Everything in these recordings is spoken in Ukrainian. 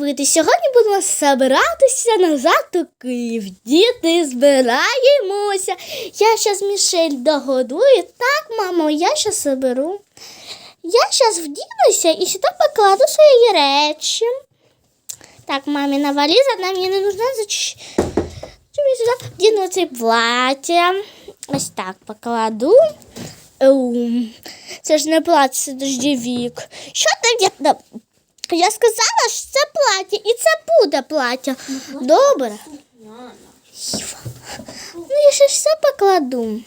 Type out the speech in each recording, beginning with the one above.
дивитись. Сьогодні будемо збиратися назад у Київ. Діти, збираємося. Я зараз Мішель догодую. Так, мамо, я зараз заберу. Я зараз вдінуся і сюди покладу свої речі. Так, мамина валіза, нам не нужна. Я сюди вдіну це плаття. Ось так покладу. Ем, Це ж не плаття, це дождівік. Що ти я, я сказала, що це плаття, і це буде плаття. Добре. Іва. Ну, я ще все покладу.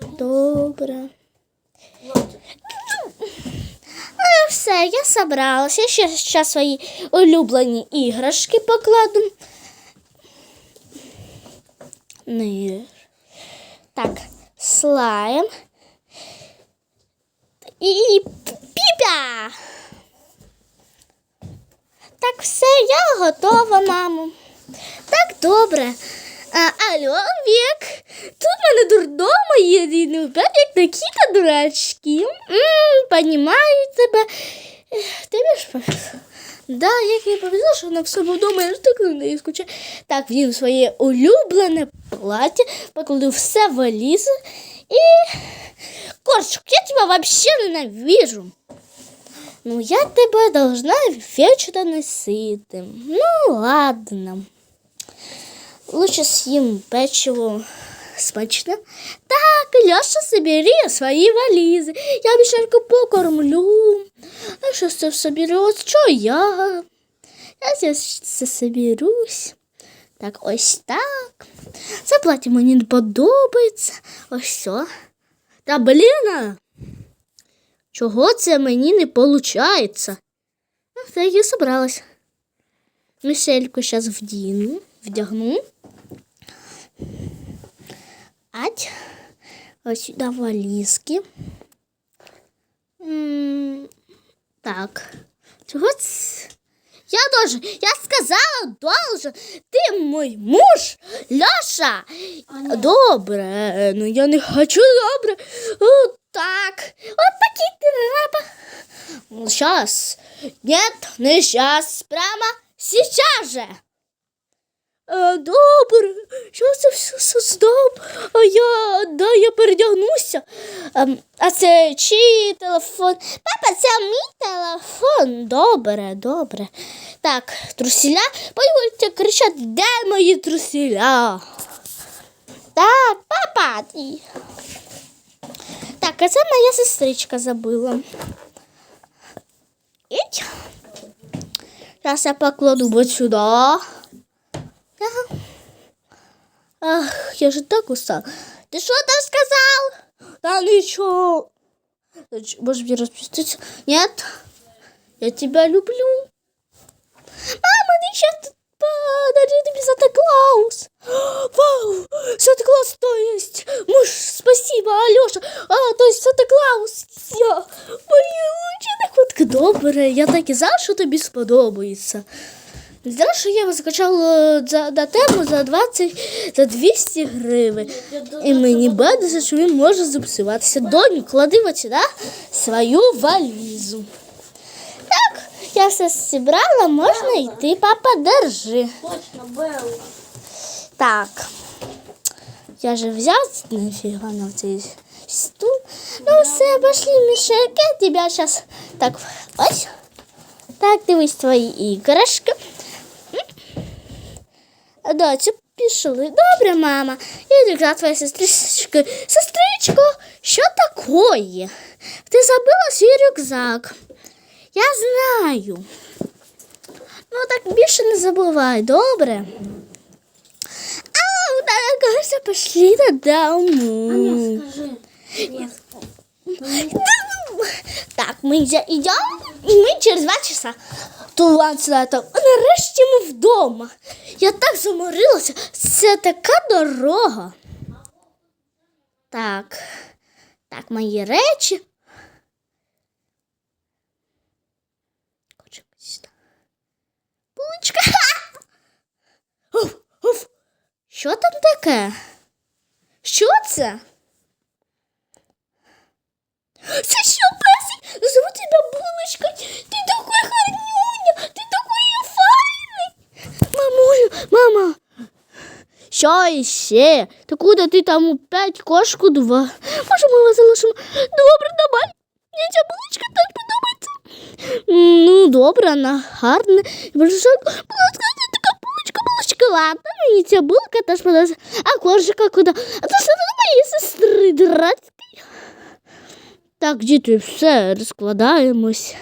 Добре. Ну, все, я собралась. Я ще зараз свої улюблені іграшки покладу. Нир. Так, слайм. І піпя. Так, все, я готова, мамо. Так, добре. А, алло, Вік, тут в мене дурдома є рідний як такі та дурачки. Понімаю тебе. Ех, Тобі ж повезло. Да, як я повезло, що вона в себе вдома, я ж так на неї. Так, він своє улюблене плаття, покладу все в валізу і... Корчик, я тебя вообще ненавижу. Ну, я тебе должна вечно носити. Ну, ладно. Лучше съем печиво смачно. Так, Леша, собери свои вализы. Я Мишельку покормлю. А что все соберет? Что я? Я сейчас все соберусь. Так, ось так. Це плаття мені не подобається. Ось все. Та блін, а, чого це мені не виходить? Ну, так я собралась. Мішельку зараз вдіну, вдягну. Ать. Ось сюди валізки. Так. Чого це? Я должен, я сказала, должен. Ти мой муж, Льоша. Добре, ну я не хочу добре. О, так. От такий треба. Ну, Сейчас. Нет, не сейчас. Прямо сейчас же. Е, добре, що це все создав? А я, да, я передягнуся. Ем, а це чий телефон? Папа, це мій телефон. Добре, добре. Так, трусіля, будете кричати, де мої трусіля? Так, папа. Так, а це моя сестричка забила. Іть. Зараз я покладу вот сюди. Ага. Ах, я же так устал. Ты что там сказал? Да ничего. Можешь мне распуститься? Нет. Я тебя люблю. Мама, ты сейчас тут подарю тебе Санта-Клаус. Добре, я так і знав, що тобі сподобається. Знаєш, що я закачала за, на тему за 20, за 200 гривень. І мені байдуже, що він може запсуватися. Доню, клади от сюди свою валізу. Так, я все зібрала, можна йти, папа, держи. Точно, Белла. Так. Я же взял нафига на цей стул. Ну все, пошли, Мишелька, я тебя сейчас так ось. Так, дивись твої іграшки. М? Доцю, пішли. Добре, мама. Я дігла твоя сестричка. Сестричко, що такое? Ти забила свій рюкзак. Я знаю. Ну так більше не забувай, добре? А, дорогая, все пошли додому. Скажи. Так, ми йде- йдемо, і ми через два часа. Туланцлетом. Нарешті ми вдома. Я так заморилася. Це така дорога. Так. Так, мої речі. Булочка. Що там таке? Що? Це що іще? Та куди ти там опять кошку два? Може, ми вас залишимо? Добре, давай. Ця булочка так подобається. Ну, добре, вона гарна. Будь ласка, це така булочка, булочка, ладно, мені ця булка теж подобається. А коржика куди? А це все до моєї сестри дурацької. Так, діти, все, розкладаємось.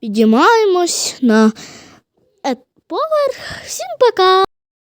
Підіймаємось на поверх. Всім пока!